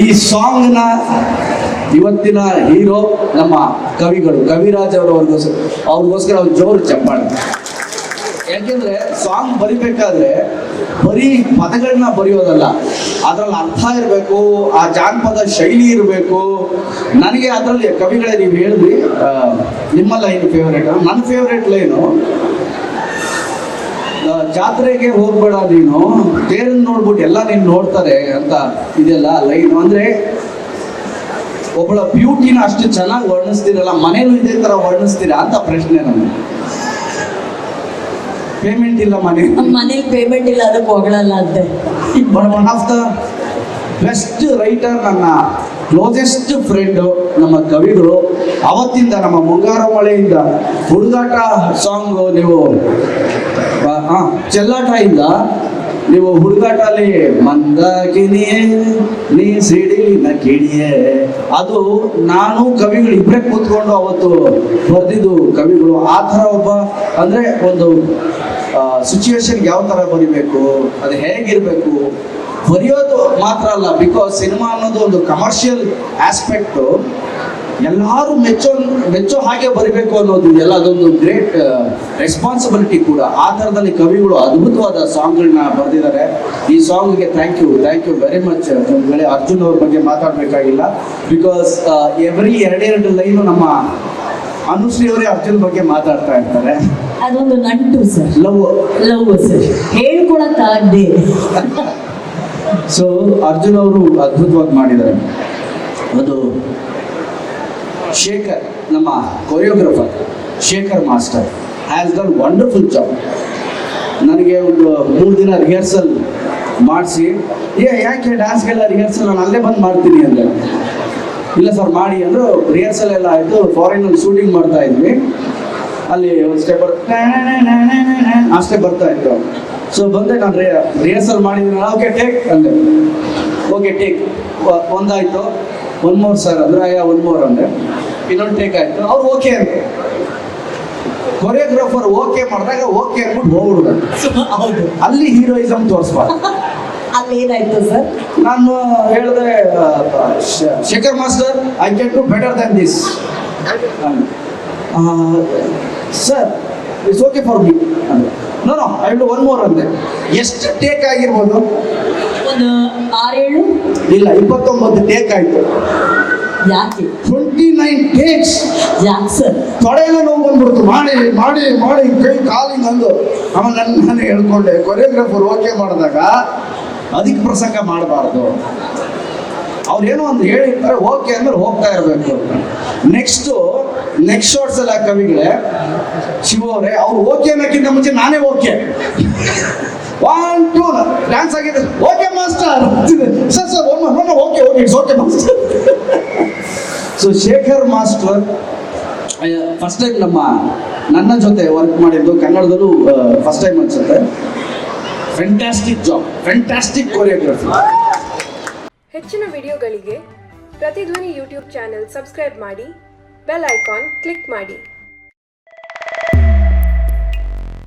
ಈ ಸಾಂಗ್ನ ಇವತ್ತಿನ ಹೀರೋ ನಮ್ಮ ಕವಿಗಳು ಕವಿರಾಜ್ ಅವರವ್ರಿಗೋಸ್ಕರ ಅವ್ರಿಗೋಸ್ಕರ ಅವ್ರು ಜೋರು ಚಪ್ಪಾಳೆ ಯಾಕೆಂದ್ರೆ ಸಾಂಗ್ ಬರಿಬೇಕಾದ್ರೆ ಬರೀ ಪದಗಳನ್ನ ಬರೆಯೋದಲ್ಲ, ಅದ್ರಲ್ಲಿ ಅರ್ಥ ಇರಬೇಕು, ಆ ಜಾನಪದ ಶೈಲಿ ಇರಬೇಕು. ನನಗೆ ಅದರಲ್ಲಿ ಕವಿಗಳೇ ನೀವು ಹೇಳಿದ್ರಿ ನಿಮ್ಮ ಲೈನ್ ಫೇವ್ರೇಟ್ ನನ್ನ ಫೇವ್ರೇಟ್ ಲೈನು ಜಾತ್ರೆಗೆ ಹೋಗ್ಬೇಡ ನೀನು. ತೇರನ್ ನೋಡ್ಬಿಟ್ಟು ಎಲ್ಲ ನೀನು ನೋಡ್ತಾರೆ ಅಂತ ಇದೆಲ್ಲ ಲೈನ್. ಅಂದ್ರೆ ಒಬ್ಬಳ ಬ್ಯೂಟಿನ ಅಷ್ಟು ಚೆನ್ನಾಗಿ ವರ್ಣಿಸ್ತೀರಲ್ಲ ಮನೇಲೂ ಇದೇ ತರ ವರ್ಣಿಸ್ತೀರಾ ಅಂತ ಪ್ರಶ್ನೆ ನಮ್ಗೆ. ಪೇಮೆಂಟ್ ಇಲ್ಲ ಮನೆ ಮನೇಲಿ ಪೇಮೆಂಟ್ ಇಲ್ಲ ಅದಕ್ಕೆ ಹೊಗಳಲ್ಲ ಅಂತೆ. But one of the best writer ನನ್ನ ಕ್ಲೋಸೆಸ್ಟ್ ಫ್ರೆಂಡು ನಮ್ಮ ಕವಿಗಳು ಅವತ್ತಿಂದ ನಮ್ಮ ಮುಂಗಾರ ಮಳೆಯಿಂದ ಹುಡುಗಾಟ ಸಾಂಗು ನೀವು ಚೆಲ್ಲಾಟ ಇಂದ ನೀವು ಹುಡುಗಾಟಲ್ಲಿ ಮಂದಾಕಿನಿಯೇ ನೀ ಸಿಡಿಲಿನ ಕಿಡಿಯೇ ಅದು ನಾನು ಕವಿಗಳು ಇಬ್ಬರೇ ಕೂತ್ಕೊಂಡು ಅವತ್ತು ಬರೆದಿದ್ದು ಕವಿಗಳು. ಆ ಥರ ಒಬ್ಬ, ಅಂದರೆ ಒಂದು ಸಿಚುವೇಶನ್ ಯಾವ ಥರ ಬರಿಬೇಕು, ಅದು ಹೇಗಿರಬೇಕು, ಬರೆಯೋದು ಮಾತ್ರ ಅಲ್ಲ ಬಿಕಾಸ್ ಸಿನಿಮಾ ಅನ್ನೋದು ಒಂದು ಕಮರ್ಷಿಯಲ್ ಆಸ್ಪೆಕ್ಟು ಎಲ್ಲರೂ ಮೆಚ್ಚೋ ಮೆಚ್ಚೋ ಹಾಗೆ ಬರಬೇಕು ಅನ್ನೋದು ಎಲ್ಲ ಅದೊಂದು ಗ್ರೇಟ್ ರೆಸ್ಪಾನ್ಸಿಬಿಲಿಟಿ ಕೂಡ. ಆ ಥರದಲ್ಲಿ ಕವಿಗಳು ಅದ್ಭುತವಾದ ಸಾಂಗ್ಗಳನ್ನ ಬರೆದಿದ್ದಾರೆ. ಈ ಸಾಂಗ್ಗೆ thank you thank you very much ಒಂದು ವೇಳೆ ಅರ್ಜುನ್ ಅವ್ರ ಬಗ್ಗೆ ಮಾತಾಡಬೇಕಾಗಿಲ್ಲ. ಬಿಕಾಸ್ ಎವ್ರಿ ಎರಡೆರಡು ಲೈನು ನಮ್ಮ ಅನುಶ್ರೀ ಅವರೇ ಅರ್ಜುನ್ ಬಗ್ಗೆ ಮಾತಾಡ್ತಾ ಇರ್ತಾರೆ. ಅದೊಂದು ನಂಟು sir. Love love sir. ಹೇಳ್ಕೊಳಕ್ಕಾಗದೆ so Arjun ಅವರು ಅದ್ಭುತವಾಗಿ ಮಾಡಿದ್ದಾರೆ. ಅದು ಶೇಖರ್, ನಮ್ಮ choreographer Shekhar master has done wonderful job ನನಗೆ ಒಂದು ಮೂರು ದಿನ ರಿಹರ್ಸಲ್ ಮಾಡಿಸಿ. ಏ, ಯಾಕೆ ಡ್ಯಾನ್ಸ್ಗೆಲ್ಲ ರಿಹರ್ಸಲ್ ನಾನು ಅಲ್ಲೇ ಬಂದು ಮಾಡ್ತೀನಿ ಅಂದರೆ ಇಲ್ಲ ಸರ್ ಮಾಡಿ ಅಂದರು ರಿಹರ್ಸಲ್ ಎಲ್ಲ ಆಯಿತು ಫಾರಿನಲ್ಲಿ ಶೂಟಿಂಗ್ ಮಾಡ್ತಾ ಇದ್ವಿ. ಅಲ್ಲಿ ಒಂದು ಸ್ಟೆಪ್ ಅಷ್ಟೇ ಬರ್ತಾ ಇತ್ತು. ಸೊ ಬಂದೆ ನಾನು ರಿಹರ್ಸಲ್ ಮಾಡಿದ್ದೀನಿ. ಓಕೆ ಟೇಕ್ ಅಂದೆ. ಓಕೆ ಟೇಕ್ ಒಂದಾಯಿತು. ಒನ್ ಮೋರ್ ಸರ್ ಅಂದರೆ ಅಯ್ಯ ಒನ್ ಮೋರ್ ಅಂದೆ. ಇನ್ನೊಂದು ಟೇಕ್ ಆಯ್ತು. ಅವ್ರು ಓಕೆ ಅಂತ ಕೊರಿಯೋಗ್ರಾಫರ್ ಓಕೆ ಮಾಡಿದಾಗ ಓಕೆ ಅಂದ್ಬಿಟ್ಟು ಹೋಗ್ಬಿಡ್ಬೇಕು ಹೌದು. ಅಲ್ಲಿ ಹೀರೋಯಿಸಮ್ ತೋರಿಸ್ಬಾರ್ದು. ಅಲ್ಲಿ ಏನಾಯ್ತು ಸರ್? ನಾನು ಹೇಳಿದೆ Shekhar master I can do better than this sir it's okay for me no no I do one more ಅಂದೆ. ಎಷ್ಟು ಟೇಕ್ ಆಗಿರ್ಬೋದು? ಒಂದು ಆರೇಳು ಇಲ್ಲ ಇಪ್ಪತ್ತೊಂಬತ್ತು ಟೇಕ್ ಆಯ್ತು. ಯಾಕೆ? ನೈನ್ ಯಾಕೆ ಸರ್ ತೊಡೆ ಎಲ್ಲ ನೋವು ಬಂದ್ಬಿಡ್ತು. ಮಾಡಿ ಮಾಡಿ ಮಾಡಿ ಕೈ ಕಾಲಿಂಗ್ ಅಂದು ಆಮೇಲೆ ನನ್ನ ನಾನು ಹೇಳ್ಕೊಂಡೆ. ಕೊರಿಯೋಗ್ರಾಫರ್ ಓಕೆ ಮಾಡಿದಾಗ ಅದಕ್ಕೆ ಪ್ರಸಂಗ ಮಾಡಬಾರ್ದು. ಅವ್ರು ಏನೋ ಒಂದು ಹೇಳಿರ್ತಾರೆ ಓಕೆ ಅಂದ್ರೆ ಹೋಗ್ತಾ ಇರಬೇಕು. ನೆಕ್ಸ್ಟು ನೆಕ್ಸ್ಟ್ ಶಾರ್ಟ್ಸ್ ಎಲ್ಲ ಕವಿಗಳೇ ಶಿವ ಅವರೇ ಅವ್ರು ಓಕೆ ಅನ್ನೋಕ್ಕಿಂತ ಮುಂಚೆ ನಾನೇ ಓಕೆ ಒನ್ ಟೂ ಡ್ಯಾನ್ಸ್ ಆಗಿದೆ. Okay master sir sir okay okay it's okay master so Shekhar master first time ನಮ್ಮ ನನ್ನ ಜೊತೆ ವರ್ಕ್ ಮಾಡಿದ್ದು ಕನ್ನಡದಲ್ಲೂ ಫಸ್ಟ್ ಟೈಮ್ ಅನ್ಸುತ್ತೆ. ಫ್ಯಾಂಟಾಸ್ಟಿಕ್ ಜಾಬ್ ಫ್ಯಾಂಟಾಸ್ಟಿಕ್ ಕೊರಿಯೋಗ್ರಫಿ ಹೆಚ್ಚಿನ ವಿಡಿಯೋಗಳಿಗೆ ಪ್ರತಿಧ್ವನಿ ಯೂಟ್ಯೂಬ್ ಚಾನೆಲ್ ಸಬ್ಸ್ಕ್ರೈಬ್ ಮಾಡಿ, ಬೆಲ್ ಐಕಾನ್ ಕ್ಲಿಕ್ ಮಾಡಿ.